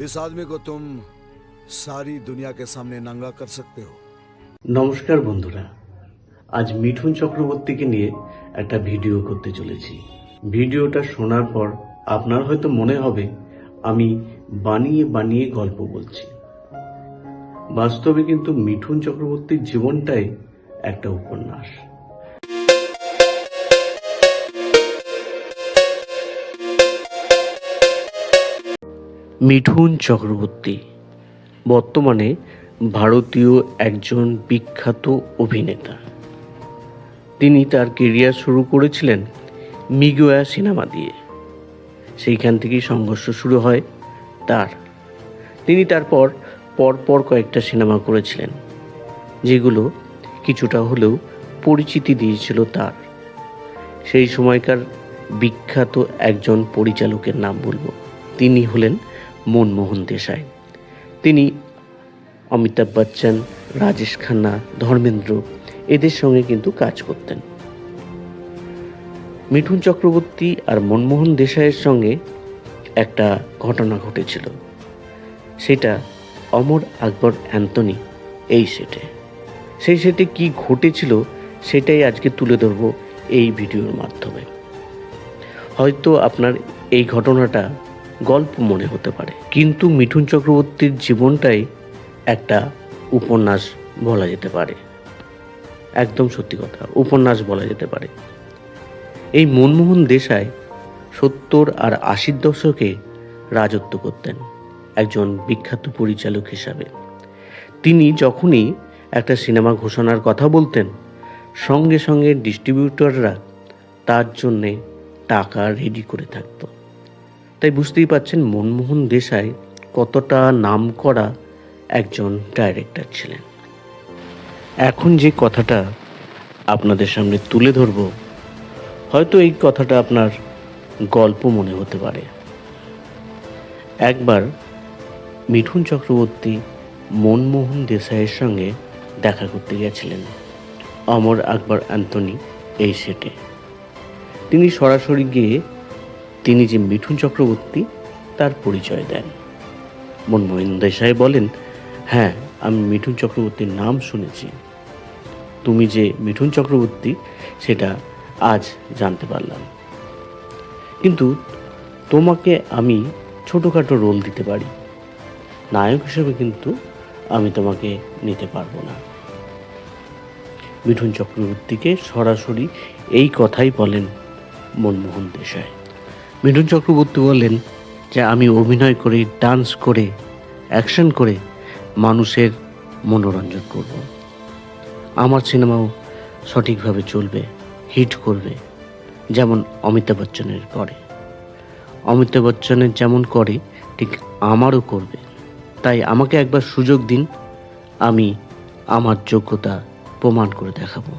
इस आदमी को तुम सारी दुनिया के सामने नंगा कर सकते हो নমস্কার বন্ধুরা আজ মিঠুন চক্রবর্তীকে নিয়ে একটা ভিডিও করতে চলেছি ভিডিওটা শোনার পর আপনার হয়তো মনে হবে আমি বানিয়ে বানিয়ে গল্প বলছি বাস্তবে কিন্তু মিঠুন চক্রবর্তীর জীবনটাই একটা উপন্যাস মিঠুন চক্রবর্তী। বর্তমানে ভারতীয় একজন বিখ্যাত অভিনেতা। তিনি তার কেরিয়ার শুরু করেছিলেন মিগোয়া সিনেমা দিয়ে। সেইখান থেকেই সংঘর্ষ শুরু হয় তার। তিনি তারপর পরপর কয়েকটা সিনেমা করেছিলেন, যেগুলো কিছুটা হলেও পরিচিতি দিয়েছিল তার। সেই সময়কার বিখ্যাত একজন পরিচালকের নাম বলব। তিনি হলেন মনমোহন দেশাই। তিনি অমিতাভ বচ্চন, রাজেশ খান্না, ধর্মেন্দ্র এদের সঙ্গে কিন্তু কাজ করতেন। মিঠুন চক্রবর্তী আর মনমোহন দেশাইয়ের সঙ্গে একটা ঘটনা ঘটেছিল। সেটা অমর আকবর অ্যান্টনি এই সেটে। সেই সেটে কি ঘটেছিল সেটাই আজকে তুলে ধরব এই ভিডিওর মাধ্যমে। হয়তো আপনার এই ঘটনাটা গল্প মনে হতে পারে। কিন্তু মিঠুন চক্রবর্তীর জীবনটাই একটা উপন্যাস বলা যেতে পারে। একদম সত্যি কথা, উপন্যাস বলা যেতে পারে। এই মনমোহন দেশাই সত্তর আর আশির দশকে রাজত্ব করতেন একজন বিখ্যাত পরিচালক হিসাবে। তিনি যখনই একটা সিনেমা ঘোষণার কথা বলতেন, সঙ্গে সঙ্গে ডিস্ট্রিবিউটররা তার জন্যে টাকা রেডি করে থাকতো। তাই বুঝতেই পাচ্ছেন মনমোহন দেশাই কতটা নাম করা একজন ডাইরেক্টর ছিলেন। এখন যে কথাটা আপনাদের সামনে তুলে ধরব, হয়তো এই কথাটা আপনার গল্প মনে হতে পারে। একবার মিঠুন চক্রবর্তী মনমোহন দেশাইয়ের সঙ্গে দেখা করতে গেছিলেন, অমর আকবর অ্যান্টনি এই সেটে। তিনি সরাসরি গিয়ে তিনি যে মিঠুন চক্রবর্তী, তার পরিচয় দেন। মনমোহন দেশাই বলেন হ্যাঁ আমি মিঠুন চক্রবর্তীর নাম শুনেছি। তুমি যে মিঠুন চক্রবর্তী, সেটা আজ জানতে পারলাম। কিন্তু তোমাকে আমি ছোটোখাটো রোল দিতে পারি। নায়ক হিসেবে কিন্তু আমি তোমাকে নিতে পারব না। মিঠুন চক্রবর্তীকে সরাসরি এই কথাই বলেন মনমোহন দেশাই মিঠুন চক্রবর্তী বললেন যে আমি অভিনয় করে ডান্স করে অ্যাকশন করে মানুষের মনোরঞ্জন করব। আমার সিনেমাও সঠিকভাবে চলবে হিট করবে, যেমন অমিতাভ বচ্চনের করে। অমিতাভ বচ্চনের যেমন করে, ঠিক আমারও করবে। তাই আমাকে একবার সুযোগ দিন, আমি আমার যোগ্যতা প্রমাণ করে দেখাবো।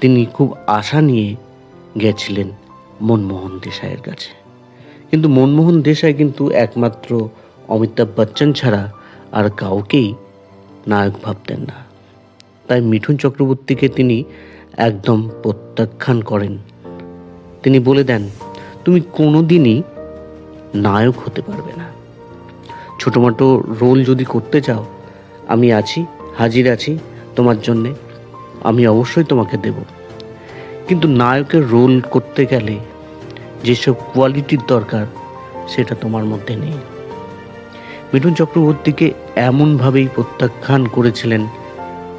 তিনি খুব আশা নিয়ে গেছিলেন মনমোহন দেশাইয়ের কাছে। কিন্তু মনমোহন দেশাই কিন্তু একমাত্র অমিতাভ বচ্চন ছাড়া আর কাউকেই নায়ক ভাবতেন না। তাই মিঠুন চক্রবর্তীকে তিনি একদম প্রত্যাখ্যান করেন। তিনি বলে দেন, তুমি কোনোদিনই নায়ক হতে পারবে না। ছোটোমাটো রোল যদি করতে চাও, আমি আছি, হাজির আছি তোমার জন্যে, আমি অবশ্যই তোমাকে দেব। কিন্তু নায়কের রোল করতে গেলে যেসব কোয়ালিটির দরকার, সেটা তোমার মধ্যে নেই। মিঠুন চক্রবর্তীকে এমনভাবেই প্রত্যাখ্যান করেছিলেন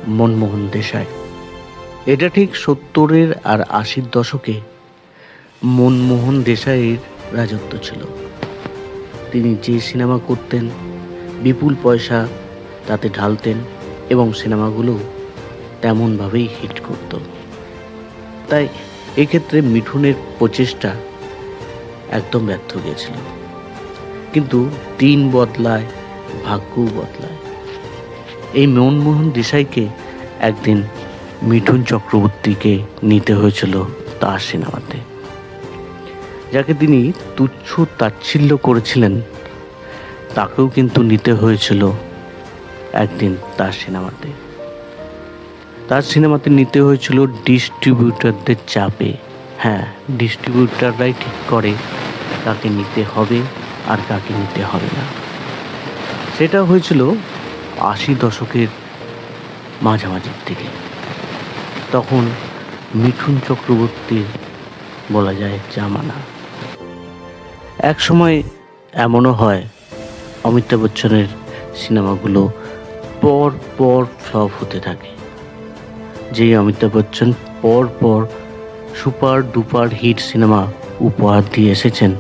মনমোহন দেশাই। এটা ঠিক সত্তরের আর আশির দশকে মনমোহন দেশাইয়ের রাজত্ব ছিল। তিনি যে সিনেমা করতেন, বিপুল পয়সা তাতে ঢালতেন এবং সিনেমাগুলো তেমনভাবেই হিট করত। তাই এক্ষেত্রে মিঠুনের প্রচেষ্টা একদম ব্যর্থ গিয়েছিল কিন্তু দিন বদলায়, ভাগ্যও বদলায়। এই মনমোহন দেশাইকে একদিন মিঠুন চক্রবর্তীকে নিতে হয়েছিল তার সিনেমাতে। যাকে তিনি তুচ্ছ তাচ্ছিল্য করেছিলেন, তাকেও কিন্তু নিতে হয়েছিল একদিন তার সিনেমাতে। তার সিনেমাতে নিতে হয়েছিল ডিস্ট্রিবিউটরদের চাপে। হ্যাঁ ডিস্ট্রিবিউটররাই ঠিক করে কাকে নিতে হবে আর কাকে নিতে হবে না। সেটা হয়েছিল আশি দশকের মাঝামাঝির দিকে। তখন মিঠুন চক্রবর্তীর বলা যায় জামানা। এক সময় এমনও হয়, অমিতাভ বচ্চনের সিনেমাগুলো পর পর ফ্লপ হতে থাকে। যেই অমিতাভ বচ্চন পর পর সুপার ডুপার হিট সিনেমা উপহার দিয়ে এসেছেন।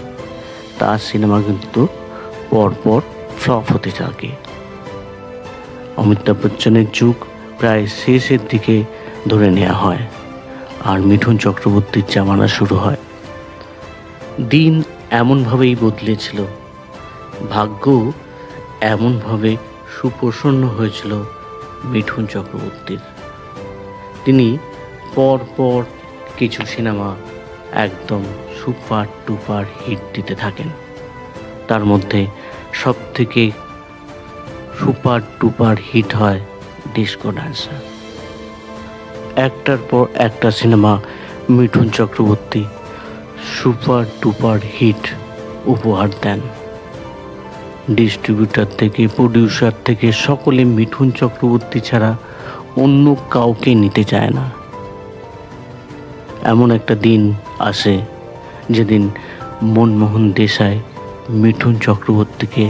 তার সিনেমা কিন্তু পর পর ফ্লপ হতে থাকে। অমিতাভ বচ্চনের যুগ প্রায় শেষের দিকে ধরে নেওয়া হয় আর মিঠুন চক্রবর্তীর জামানা শুরু হয়। দিন এমনভাবেই বদলেছিল। ভাগ্য এমনভাবে সুপ্রসন্ন হয়েছিল মিঠুন চক্রবর্তীর। তিনি পর পর কিছু সিনেমা একদম সুপার টুপার হিট দিতে থাকেন। তার মধ্যে সব থেকে সুপার টুপার হিট হয় ডিস্কো ডান্সার। একটার পর একটা cinema Mithun Chakraborty super duper hit উপহার দেন। ডিস্ট্রিবিউটার থেকে, প্রডিউসার থেকে সকলে মিঠুন চক্রবর্তী ছাড়া অন্য কাউকে নিতে চায় না। এমন একটা দিন আসে যেদিন মনমোহন দেশাই মিঠুন চক্রবর্তীকে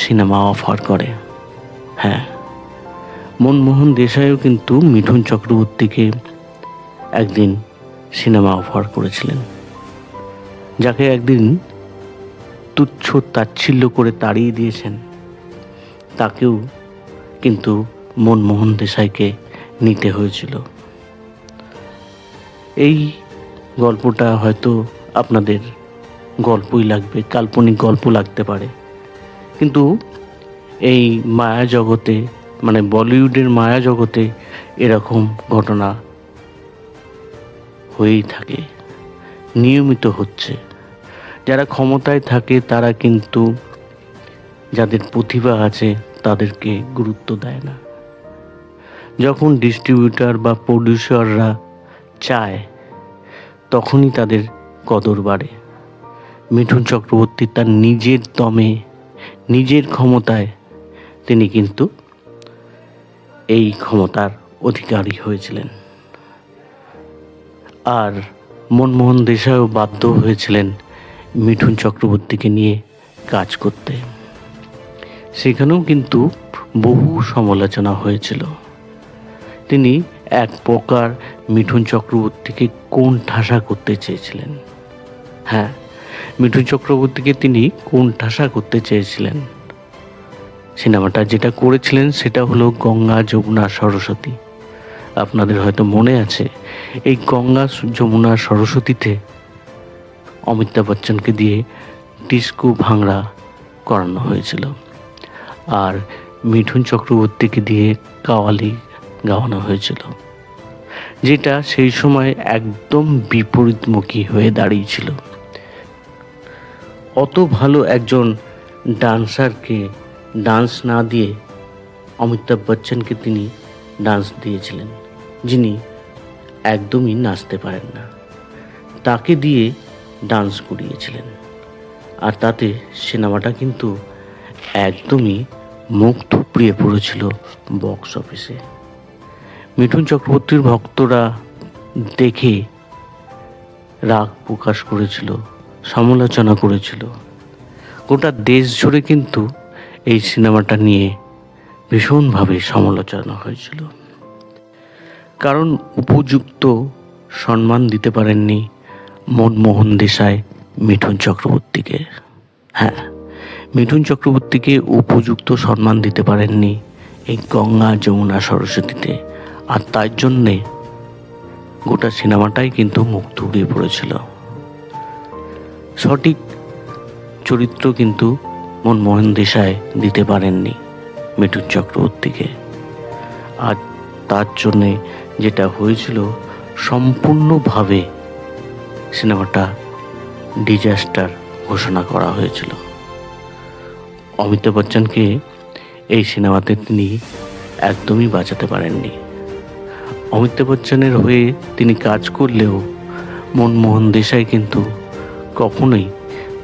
সিনেমা অফার করে। হ্যাঁ মনমোহন দেশাইও কিন্তু মিঠুন চক্রবর্তীকে একদিন সিনেমা অফার করেছিলেন। যাকে একদিন তুচ্ছ তাচ্ছিল্য করে তাড়িয়ে দিয়েছেন, তাকেও কিন্তু মনমোহন দেশাইকে নিতে হয়েছিল। এই গল্পটা হয়তো আপনাদের গল্পই লাগবে, কাল্পনিক গল্প লাগতে পারে। কিন্তু এই মায়া জগতে মানে বলিউডের মায়া জগতে এরকম ঘটনা হয়েই থাকে, নিয়মিত হচ্ছে। যারা ক্ষমতায় থাকে, তারা কিন্তু যাদের প্রতিভা আছে, তাদেরকে গুরুত্ব দেয় না। যখন ডিস্ট্রিবিউটার বা প্রডিউসাররা চায়, তখনই তাদের কদর বাড়ে। মিঠুন চক্রবর্তী তার নিজের দমে, নিজের ক্ষমতায়, তিনি কিন্তু এই ক্ষমতার অধিকারী হয়েছিলেন। আর মনমোহন দেশাইও বাধ্য হয়েছিলেন মিঠুন চক্রবর্তীকে নিয়ে কাজ করতে। সেখানেও কিন্তু বহু সমালোচনা হয়েছিল। তিনি এক প্রকার মিঠুন চক্রবর্তীকে কোন ঠাসা করতে চেয়েছিলেন? হ্যাঁ মিঠুন চক্রবর্তীকে তিনি কোন ঠাসা করতে চেয়েছিলেন? সিনেমাটা যেটা করেছিলেন সেটা হলো গঙ্গা, যমুনা, সরস্বতী। আপনাদের হয়তো মনে আছে, এই গঙ্গা, যমুনা, সরস্বতীতে অমিতাভ বচ্চনকে দিয়ে ডিস্কো ভাংড়া করানো হয়েছিল। আর মিঠুন চক্রবর্তীকে দিয়ে কাওয়ালি গাওয়ানো হয়েছিল, যেটা সেই সময় একদম বিপরীতমুখী হয়ে দাঁড়িয়েছিল। অত ভালো একজন ডান্সারকে ডান্স না দিয়ে অমিতাভ বচ্চনকে তিনি ডান্স দিয়েছিলেন, যিনি একদমই নাচতে পারেন না। তাকে দিয়ে ডান্স করিয়েছিলেন, আর তাতে সিনেমাটা কিন্তু একদমই মুখ থুপড়িয়ে পড়েছিল বক্স অফিসে। মিঠুন চক্রবর্তীর ভক্তরা দেখে রাগ প্রকাশ করেছিল, সমালোচনা করেছিল। গোটা দেশ জুড়ে কিন্তু এই সিনেমাটা নিয়ে ভীষণভাবে সমালোচনা হয়েছিল। কারণ উপযুক্ত সম্মান দিতে পারেননি মনমোহন দেশাই মিঠুন চক্রবর্তীকে। হ্যাঁ মিঠুন চক্রবর্তীকে উপযুক্ত সম্মান দিতে পারেননি এই গঙ্গা যমুনা সরস্বতীতে। আর তার জন্যে গোটা সিনেমাটাই কিন্তু মুখ থুবড়িয়ে পড়েছিল। সঠিক চরিত্র কিন্তু মনমোহন দেশাই দিতে পারেননি মিঠুন চক্রবর্তীকে। আর তার জন্যে যেটা হয়েছিল সম্পূর্ণভাবে সিনেমাটা ডিজাস্টার ঘোষণা করা হয়েছিল। অমিতাভ বচ্চনকে এই সিনেমাতে তিনি একদমই বাঁচাতে পারেননি। অমিতাভ বচ্চনের হয়ে তিনি কাজ করলেও মনমোহন দেশাই কিন্তু কখনোই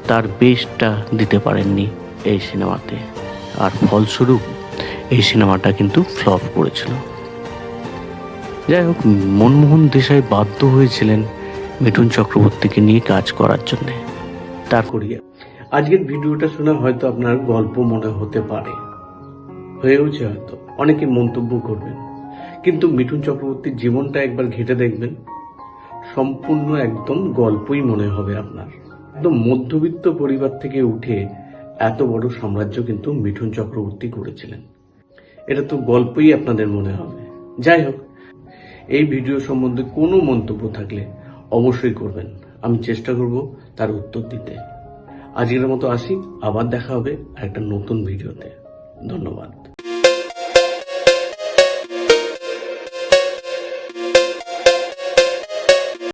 তার বেস্টটা দিতে পারেননি এই সিনেমাতে। আর ফলস্বরূপ এই সিনেমাটা কিন্তু ফ্লপ করেছিল। যাই হোক মনমোহন দেশাই বাধ্য হয়েছিলেন মিঠুন চক্রবর্তীকে নিয়ে কাজ করার জন্যে। তা করিয়া। আজকের ভিডিওটা শুনে হয়তো আপনার গল্প মনে হতে পারে। হয়েওছে হয়তো। অনেকে মন্তব্য করবেন। কিন্তু মিঠুন চক্রবর্তীর জীবনটা একবার ঘেটে দেখবেন, সম্পূর্ণ একদম গল্পই মনে হবে আপনার। একদম মধ্যবিত্ত পরিবার থেকে উঠে এত বড় সাম্রাজ্য কিন্তু মিঠুন চক্রবর্তী করেছিলেন। এটা তো গল্পই আপনাদের মনে হবে। যাই হোক, এই ভিডিও সম্বন্ধে কোনো মন্তব্য থাকলে অবশ্যই করবেন। আমি চেষ্টা করব তার উত্তর দিতে। আজকের মতো আসি, আবার দেখা হবে একটা নতুন ভিডিওতে। ধন্যবাদ।